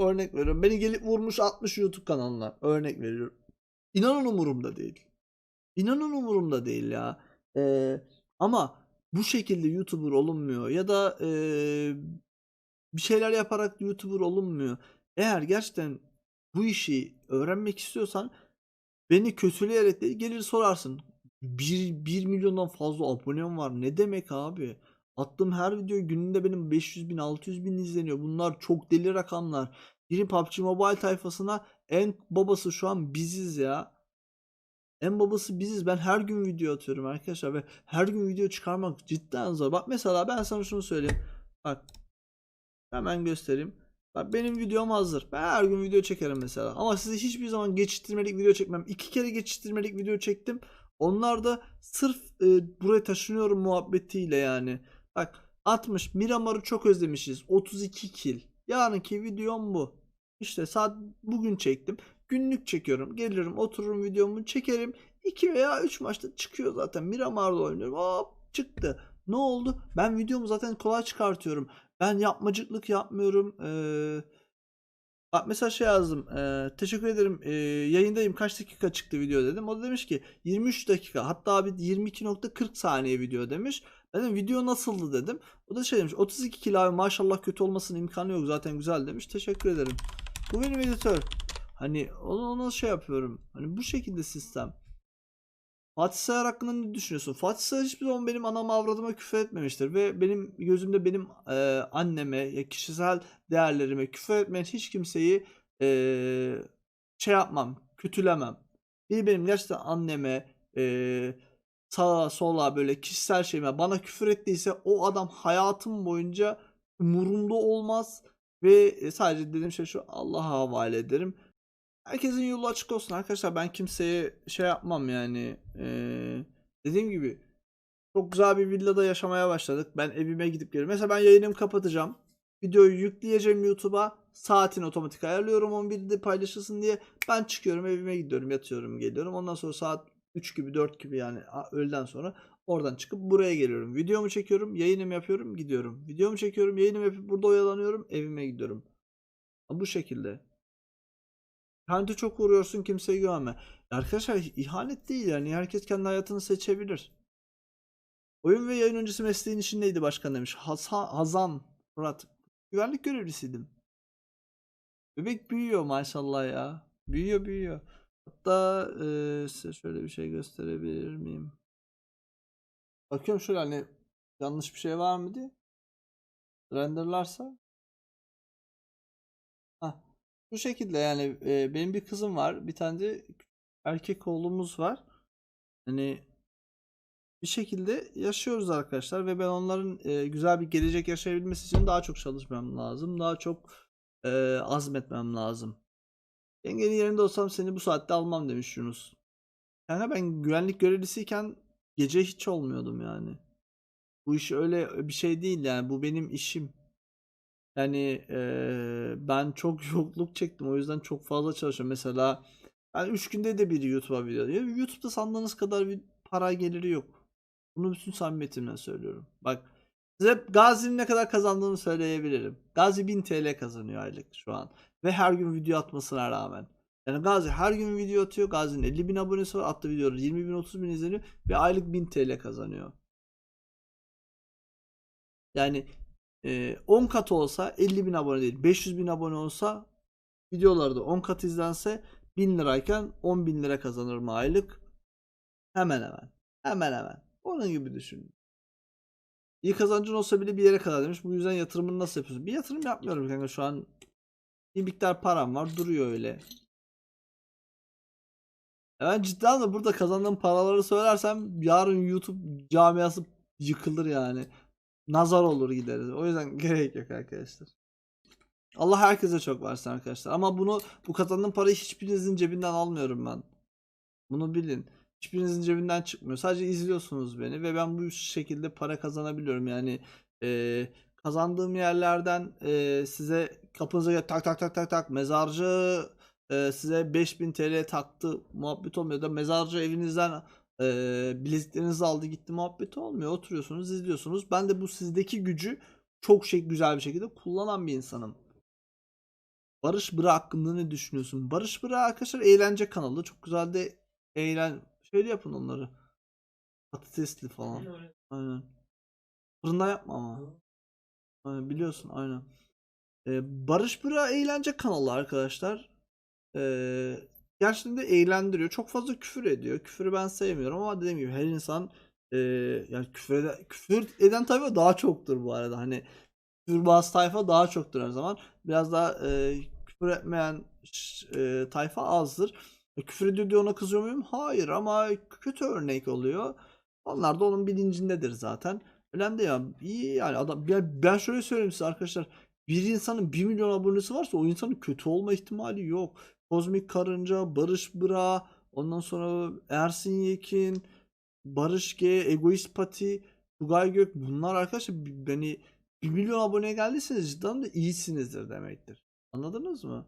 Örnek veriyorum. Beni gelip vurmuş atmış YouTube kanalına. Örnek veriyorum. İnanın umurumda değil. İnanın umurumda değil ya. Ee, ama bu şekilde YouTuber olunmuyor. Ya da ee, bir şeyler yaparak YouTuber olunmuyor. Eğer gerçekten bu işi öğrenmek istiyorsan beni kötüleyerek değil gelir sorarsın. 1, 1 milyondan fazla abonem var. Ne demek abi? Attığım her video gününde benim 500 bin 600 bin izleniyor. Bunlar çok deli rakamlar. Girin PUBG Mobile tayfasına en babası şu an biziz ya. En babası biziz. Ben her gün video atıyorum arkadaşlar ve her gün video çıkarmak cidden zor. Bak mesela ben sana şunu söyleyeyim. Bak hemen göstereyim. Bak benim videom hazır. Ben her gün video çekerim mesela. Ama size hiçbir zaman geçiştirmelik video çekmem. İki kere geçiştirmelik video çektim. Onlar da sırf e, buraya taşınıyorum muhabbetiyle yani. Bak 60 Miramar'ı çok özlemişiz. 32 kill. Yarınki videom bu. İşte saat bugün çektim. Günlük çekiyorum. Gelirim otururum videomu çekerim. 2 veya 3 maçta çıkıyor zaten. Miramar'da oynuyorum. Hop çıktı. Ne oldu? Ben videomu zaten kolay çıkartıyorum. Ben yapmacıklık yapmıyorum. Ee, bak mesela şey yazdım. Ee, teşekkür ederim. Ee, yayındayım. Kaç dakika çıktı video dedim. O da demiş ki 23 dakika. Hatta abi 22.40 saniye video demiş. Dedim video nasıldı dedim. O da şey demiş 32 kilo abi maşallah kötü olmasının imkanı yok zaten güzel demiş. Teşekkür ederim. Bu benim editör. Hani onu, ona şey yapıyorum. Hani bu şekilde sistem. Fatih Sayar hakkında ne düşünüyorsun? Fatih Sayar hiçbir zaman benim anama avradıma küfür etmemiştir. Ve benim gözümde benim e, anneme, ya kişisel değerlerime küfür etmeyen hiç kimseyi e, şey yapmam, kötülemem. Bir benim gerçekten anneme, e, sağa sola böyle kişisel şeyime bana küfür ettiyse o adam hayatım boyunca umurumda olmaz. Ve sadece dediğim şey şu Allah'a havale ederim. Herkesin yolu açık olsun arkadaşlar. Ben kimseye şey yapmam yani. Ee, dediğim gibi çok güzel bir villada yaşamaya başladık. Ben evime gidip geliyorum. Mesela ben yayınımı kapatacağım. Videoyu yükleyeceğim YouTube'a. Saatini otomatik ayarlıyorum 11'de paylaşılsın diye. Ben çıkıyorum evime gidiyorum yatıyorum geliyorum. Ondan sonra saat 3 gibi 4 gibi yani öğleden sonra oradan çıkıp buraya geliyorum. Videomu çekiyorum, yayınımı yapıyorum, gidiyorum. Videomu çekiyorum, yayınımı yapıp burada oyalanıyorum, evime gidiyorum. Bu şekilde. Kendi çok uğruyorsun kimseyi güvenme. Arkadaşlar ihanet değil yani. Herkes kendi hayatını seçebilir. Oyun ve yayın öncesi mesleğin için neydi başkan demiş. Hasan, Hazan Murat. Güvenlik görevlisiydim. Bebek büyüyor maşallah ya. Büyüyor büyüyor. Hatta e, size şöyle bir şey gösterebilir miyim? Bakıyorum şöyle hani yanlış bir şey var mı diye. Renderlarsa. Hah. Bu şekilde yani e, benim bir kızım var. Bir tane de erkek oğlumuz var. Hani bir şekilde yaşıyoruz arkadaşlar ve ben onların e, güzel bir gelecek yaşayabilmesi için daha çok çalışmam lazım. Daha çok e, azmetmem lazım. Yengenin yerinde olsam seni bu saatte almam demiş Yunus. Yani ben güvenlik görevlisiyken gece hiç olmuyordum yani. Bu iş öyle bir şey değil yani bu benim işim. Yani eee, ben çok yokluk çektim o yüzden çok fazla çalışıyorum. Mesela ben 3 günde de bir YouTube'a video diyor. YouTube'da sandığınız kadar bir para geliri yok. Bunu bütün samimiyetimle söylüyorum. Bak size Gazi'nin ne kadar kazandığını söyleyebilirim. Gazi 1000 TL kazanıyor aylık şu an. Ve her gün video atmasına rağmen. Yani Gazi her gün video atıyor. Gazi'nin 50 bin abonesi var. Attığı videoları 20 bin 30 bin izleniyor. Ve aylık 1000 TL kazanıyor. Yani e, 10 kat olsa 50 bin abone değil 500 bin abone olsa videolarda 10 kat izlense 1000 lirayken 10 bin lira kazanırım aylık. Hemen hemen. Hemen hemen. Onun gibi düşünün. İyi kazancın olsa bile bir yere kadar demiş. Bu yüzden yatırımını nasıl yapıyorsun? Bir yatırım yapmıyorum kanka şu an. Bir miktar param var duruyor öyle. Ya ben cidden de burada kazandığım paraları söylersem yarın YouTube camiası yıkılır yani. Nazar olur gideriz. O yüzden gerek yok arkadaşlar. Allah herkese çok versin arkadaşlar. Ama bunu bu kazandığım parayı hiçbirinizin cebinden almıyorum ben. Bunu bilin. Hiçbirinizin cebinden çıkmıyor. Sadece izliyorsunuz beni ve ben bu şekilde para kazanabiliyorum. Yani e, kazandığım yerlerden e, size kapınıza tak tak tak tak tak mezarcı e, size 5000 TL taktı muhabbet olmuyor da mezarcı evinizden e, bileziklerinizi aldı gitti muhabbeti olmuyor. Oturuyorsunuz izliyorsunuz. Ben de bu sizdeki gücü çok şey güzel bir şekilde kullanan bir insanım. Barış Bıra hakkında ne düşünüyorsun? Barış Bıra arkadaşlar eğlence kanalı. Çok güzel de eğlen şöyle yapın onları. Patatesli falan. Aynen. Fırında yapma ama. Aynen, biliyorsun aynen. Ee, Barış Bıra eğlence kanalı arkadaşlar. Ee, gerçekten eğlendiriyor. Çok fazla küfür ediyor. Küfürü ben sevmiyorum ama dediğim gibi her insan e, yani küfür eden, küfür eden tayfa daha çoktur bu arada. Hani küfürbaz tayfa daha çoktur her zaman. Biraz daha e, küfür etmeyen e, tayfa azdır. E, küfür ediyor diye ona kızıyor muyum? Hayır ama kötü örnek oluyor. Onlar da onun bilincindedir zaten. Önemli değil ya. İyi yani adam ben şöyle söyleyeyim size arkadaşlar. Bir insanın 1 milyon abonesi varsa o insanın kötü olma ihtimali yok. Kozmik Karınca, Barış Bıra, ondan sonra Ersin Yekin, Barış G, Egoist Pati, Tugay Gök bunlar arkadaşlar beni 1 milyon aboneye geldiyseniz cidden de iyisinizdir demektir. Anladınız mı?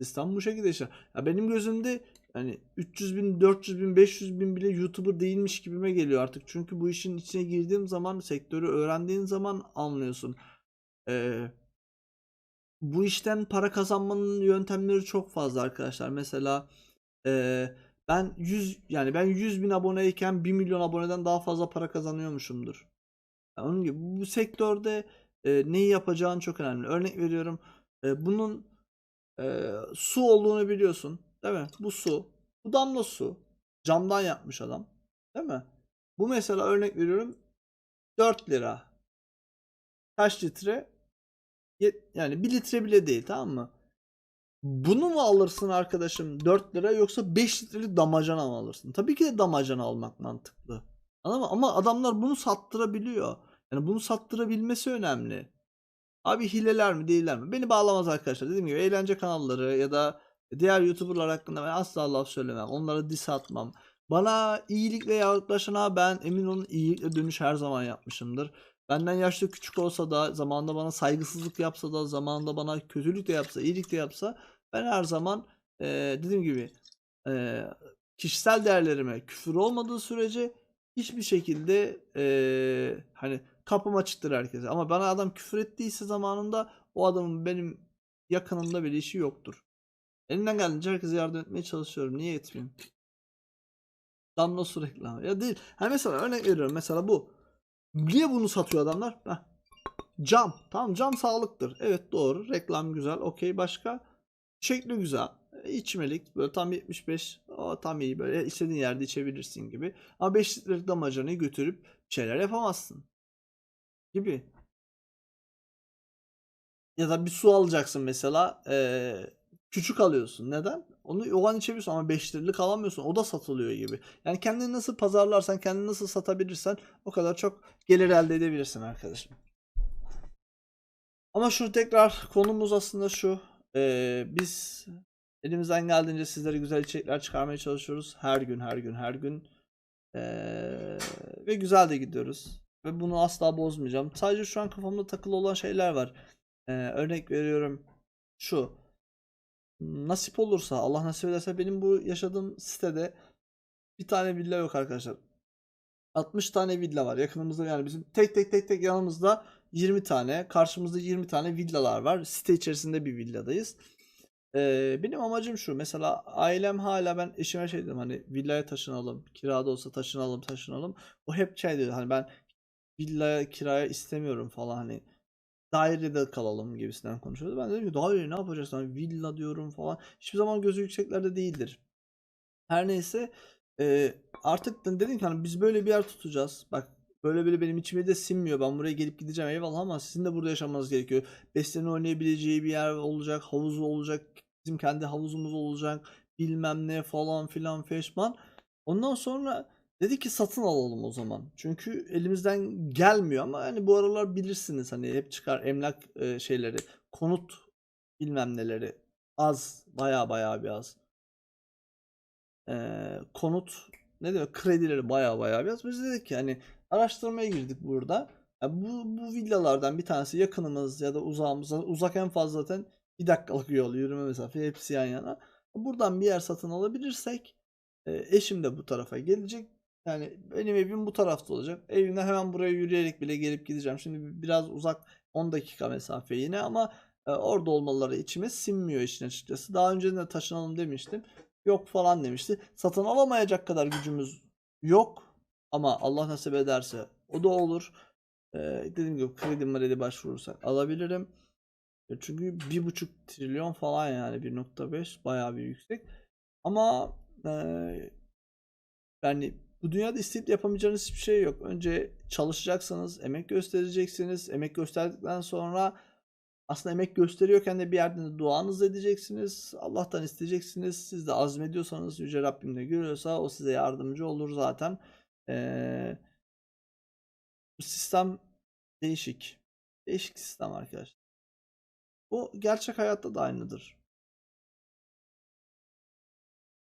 Sistem bu şekilde işte. Ya benim gözümde yani 300 bin, 400 bin, 500 bin bile YouTuber değilmiş gibime geliyor artık. Çünkü bu işin içine girdiğim zaman, sektörü öğrendiğin zaman anlıyorsun. Ee, bu işten para kazanmanın yöntemleri çok fazla arkadaşlar. Mesela e, ben 100 yani ben 100 bin aboneyken 1 milyon aboneden daha fazla para kazanıyormuşumdur. Yani onun gibi bu sektörde e, neyi yapacağın çok önemli. Örnek veriyorum. E, bunun e, su olduğunu biliyorsun. Değil mi? Bu su. Bu damla su. Camdan yapmış adam. Değil mi? Bu mesela örnek veriyorum 4 lira. Kaç litre? Yani 1 litre bile değil tamam mı? Bunu mu alırsın arkadaşım 4 lira yoksa 5 litrelik damacana mı alırsın? Tabii ki de damacana almak mantıklı. Anladın mı? Ama adamlar bunu sattırabiliyor. Yani bunu sattırabilmesi önemli. Abi hileler mi değiller mi? Beni bağlamaz arkadaşlar. Dediğim gibi eğlence kanalları ya da diğer YouTuber'lar hakkında ben asla laf söylemem. Onlara diss atmam. Bana iyilikle yaklaşana ben emin olun iyilikle dönüş her zaman yapmışımdır. Benden yaşlı küçük olsa da zamanında bana saygısızlık yapsa da zamanında bana kötülük de yapsa iyilik de yapsa ben her zaman e, dediğim gibi e, kişisel değerlerime küfür olmadığı sürece hiçbir şekilde e, hani kapım açıktır herkese. Ama bana adam küfür ettiyse zamanında o adamın benim yakınımda bir işi yoktur. Elinden geldiğince herkese yardım etmeye çalışıyorum. Niye etmeyeyim? Damla su reklamı. Ya değil. Hani mesela örnek veriyorum. Mesela bu. Niye bunu satıyor adamlar? Heh. Cam. Tamam cam sağlıktır. Evet doğru. Reklam güzel. Okey başka. Şekli güzel. E, içmelik. Böyle tam 75. O tam iyi. Böyle istediğin yerde içebilirsin gibi. Ama 5 litrelik damacanayı götürüp şeyler yapamazsın. Gibi. Ya da bir su alacaksın mesela. Ee, küçük alıyorsun. Neden? Onu o an içebiliyorsun ama 5 litrelik alamıyorsun. O da satılıyor gibi. Yani kendini nasıl pazarlarsan, kendini nasıl satabilirsen o kadar çok gelir elde edebilirsin arkadaşım. Ama şu tekrar konumuz aslında şu. Ee, biz elimizden geldiğince sizlere güzel içerikler çıkarmaya çalışıyoruz. Her gün, her gün, her gün. Ee, ve güzel de gidiyoruz. Ve bunu asla bozmayacağım. Sadece şu an kafamda takılı olan şeyler var. Ee, örnek veriyorum şu. Nasip olursa Allah nasip ederse benim bu yaşadığım sitede bir tane villa yok arkadaşlar. 60 tane villa var yakınımızda yani bizim tek tek tek tek yanımızda 20 tane karşımızda 20 tane villalar var. Site içerisinde bir villadayız. Ee, benim amacım şu mesela ailem hala ben eşime şey dedim hani villaya taşınalım kirada olsa taşınalım taşınalım. O hep şey diyor hani ben villa kiraya istemiyorum falan hani dairede kalalım gibisinden konuşuyordu. Ben dedim ki daire ne yapacaksın? Hani villa diyorum falan. Hiçbir zaman gözü yükseklerde değildir. Her neyse e, artık dedim ki hani biz böyle bir yer tutacağız. Bak böyle böyle benim içime de sinmiyor. Ben buraya gelip gideceğim eyvallah ama sizin de burada yaşamanız gerekiyor. Beslenin oynayabileceği bir yer olacak. Havuzu olacak. Bizim kendi havuzumuz olacak. Bilmem ne falan filan feşman. Ondan sonra Dedi ki satın alalım o zaman. Çünkü elimizden gelmiyor ama hani bu aralar bilirsiniz hani hep çıkar emlak e, şeyleri, konut bilmem neleri az, baya baya bir az. E, konut ne demek kredileri baya baya bir az. Biz dedik ki hani araştırmaya girdik burada. Yani bu, bu villalardan bir tanesi yakınımız ya da uzağımız uzak en fazla zaten bir dakikalık yol yürüme mesafe hepsi yan yana. Buradan bir yer satın alabilirsek e, eşim de bu tarafa gelecek yani benim evim bu tarafta olacak. Evimden hemen buraya yürüyerek bile gelip gideceğim. Şimdi biraz uzak 10 dakika mesafe yine ama e, orada olmaları içime sinmiyor işin açıkçası. Daha önceden de taşınalım demiştim. Yok falan demişti. Satın alamayacak kadar gücümüz yok. Ama Allah nasip ederse o da olur. E, dediğim gibi kredi mredi başvurursak alabilirim. E, Çünkü bir buçuk trilyon falan yani 1.5 bayağı bir yüksek. Ama e, yani bu dünyada isteyip yapamayacağınız hiçbir şey yok. Önce çalışacaksınız, emek göstereceksiniz. Emek gösterdikten sonra aslında emek gösteriyorken de bir yerden de duanızı edeceksiniz. Allah'tan isteyeceksiniz. Siz de azmediyorsanız Yüce Rabbim de görüyorsa o size yardımcı olur zaten. Ee, bu sistem değişik. Değişik sistem arkadaşlar. Bu gerçek hayatta da aynıdır.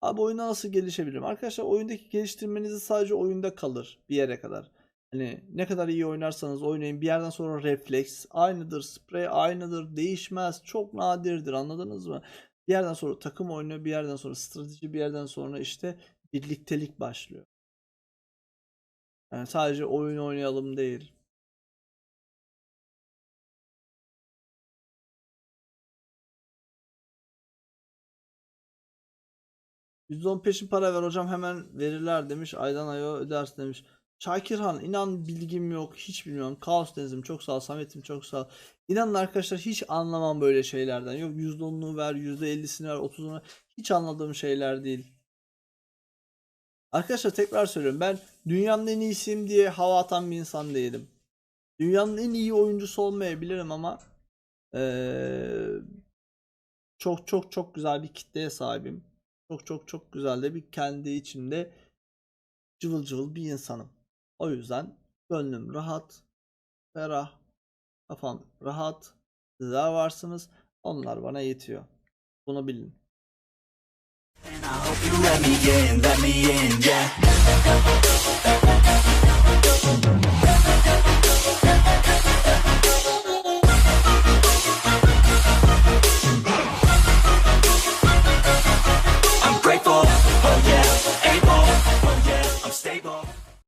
Abi oyunda nasıl gelişebilirim? Arkadaşlar oyundaki geliştirmenizi sadece oyunda kalır bir yere kadar. Hani ne kadar iyi oynarsanız oynayın bir yerden sonra refleks aynıdır, sprey aynıdır, değişmez, çok nadirdir anladınız mı? Bir yerden sonra takım oyunu, bir yerden sonra strateji, bir yerden sonra işte birliktelik başlıyor. Yani sadece oyun oynayalım değil. %10 peşin para ver hocam hemen verirler demiş. Aydan aya ödersin demiş. Şakirhan inan bilgim yok hiç bilmiyorum. Kaos Deniz'im çok sağ ol. Samet'im çok sağ ol. İnanın arkadaşlar hiç anlamam böyle şeylerden. Yok %10'unu ver %50'sini ver 30'unu hiç anladığım şeyler değil. Arkadaşlar tekrar söylüyorum ben dünyanın en iyisiyim diye hava atan bir insan değilim. Dünyanın en iyi oyuncusu olmayabilirim ama eee, çok çok çok güzel bir kitleye sahibim çok çok çok güzel de bir kendi içimde cıvıl cıvıl bir insanım. O yüzden gönlüm rahat, ferah, kafam rahat. Sizler varsınız. Onlar bana yetiyor. Bunu bilin.